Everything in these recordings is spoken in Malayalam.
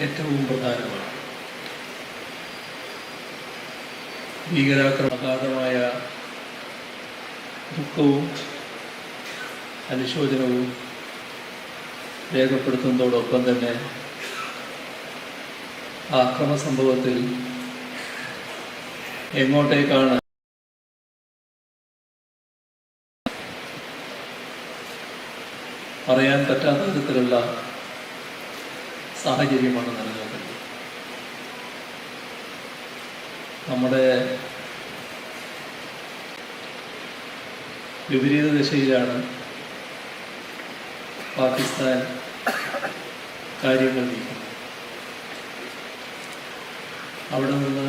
ഏറ്റവും പ്രധാനമാണ്. ഭീകരാക്രമഘാതമായ ദുഃഖവും അനുശോചനവും രേഖപ്പെടുത്തുന്നതോടൊപ്പം തന്നെ ആക്രമ സംഭവത്തിൽ എങ്ങോട്ടേക്കാണ് പറയാൻ പറ്റാത്ത തരത്തിലുള്ള സാഹചര്യമാണ് നിലനിൽക്കുന്നത് നമ്മുടെ വിപരീത ദിശയിലാണ് പാകിസ്ഥാൻ കാര്യങ്ങൾ നീക്കുന്നത്. അവിടെ നിന്ന്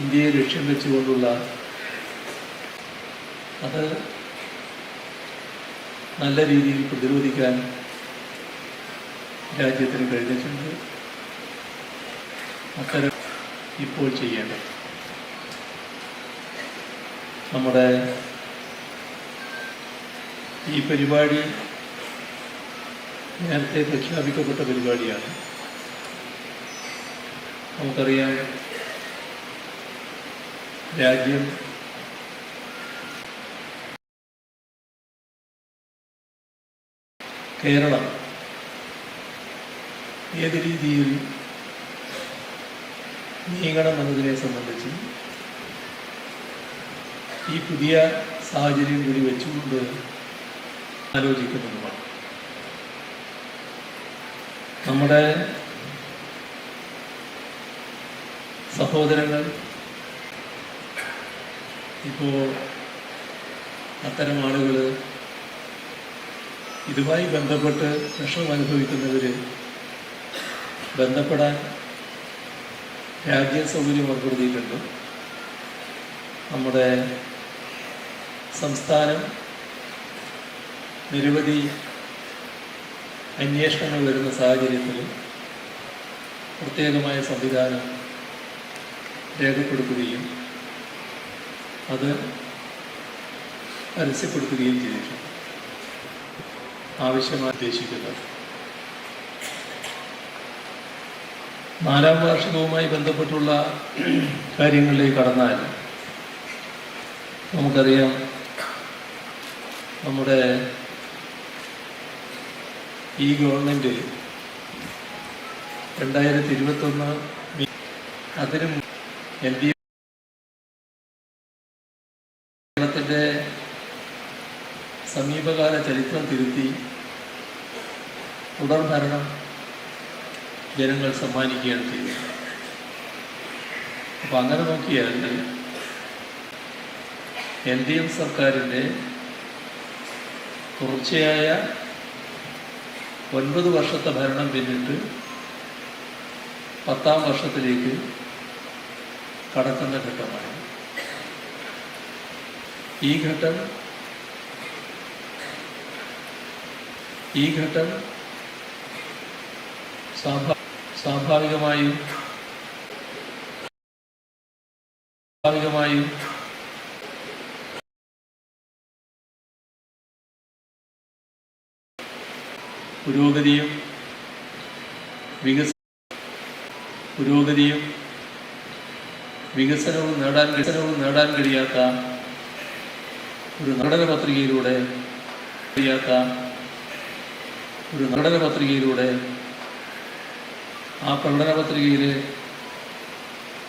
ഇന്ത്യയെ ലക്ഷ്യം വെച്ചുകൊണ്ടുള്ള അത് നല്ല രീതിയിൽ പ്രതിരോധിക്കാൻ രാജ്യത്തിന് കഴിഞ്ഞിട്ടുണ്ട്. അത്തരം ഇപ്പോൾ ചെയ്യേണ്ടത് നമ്മുടെ ഈ പരിപാടി നേരത്തെ പ്രഖ്യാപിക്കപ്പെട്ട പരിപാടിയാണ്. നമുക്കറിയാം രാജ്യം കേരളം ഏത് രീതിയിൽ നീങ്ങണം എന്നതിനെ സംബന്ധിച്ച് ഈ പുതിയ സാഹചര്യം കൂടി വെച്ചുകൊണ്ട് ആലോചിക്കുന്നതുമാണ്. നമ്മുടെ സഹോദരങ്ങൾ ഇപ്പോൾ അത്തരം ആളുകൾ ഇതുമായി ബന്ധപ്പെട്ട് വിഷമം അനുഭവിക്കുന്നവർ ബന്ധപ്പെടാൻ രാജ്യ സൗകര്യം ഏർപ്പെടുത്തിയിട്ടുണ്ട്. നമ്മുടെ സംസ്ഥാനം നിരവധി അന്വേഷണങ്ങൾ വരുന്ന സാഹചര്യത്തിൽ പ്രത്യേകമായ സംവിധാനം രേഖപ്പെടുത്തുകയും അത് പരസ്യപ്പെടുത്തുകയും ചെയ്തിട്ടുണ്ട്. ആവശ്യമായി ഉദ്ദേശിക്കുന്നത് നാലാം വാർഷികവുമായി ബന്ധപ്പെട്ടുള്ള കാര്യങ്ങളിലേക്ക് കടന്നാൽ നമുക്കറിയാം നമ്മുടെ ഈ ഗവൺമെന്റ് രണ്ടായിരത്തി ഇരുപത്തൊന്ന് അതിനും എൽ ഡി കേരളത്തിന്റെ സമീപകാല ചരിത്രം തിരുത്തി തുടർ ഭരണം ജനങ്ങൾ സമ്മാനിക്കുകയാണ് ചെയ്യുന്നത്. അപ്പം അങ്ങനെ നോക്കിയാൽ എൽ ഡി എഫ് സർക്കാരിന്റെ തുടർച്ചയായ ഒൻപത് വർഷത്തെ ഭരണം പിന്നിട്ട് പത്താം വർഷത്തിലേക്ക് കടക്കുന്ന ഘട്ടമാണ്. ഈ ഘട്ടം ഈ ഘട്ടം സ്വാഭാ സ്വാഭാവികമായും സ്വാഭാവികമായും പുരോഗതിയും വികസ പുരോഗതിയും വികസനവും നേടാൻ വികസനവും നേടാൻ കഴിയാത്ത ഒരു നടന പത്രികയിലൂടെ കഴിയാത്ത ഒരു നടന പത്രികയിലൂടെ ആ പ്രകടന പത്രികയിൽ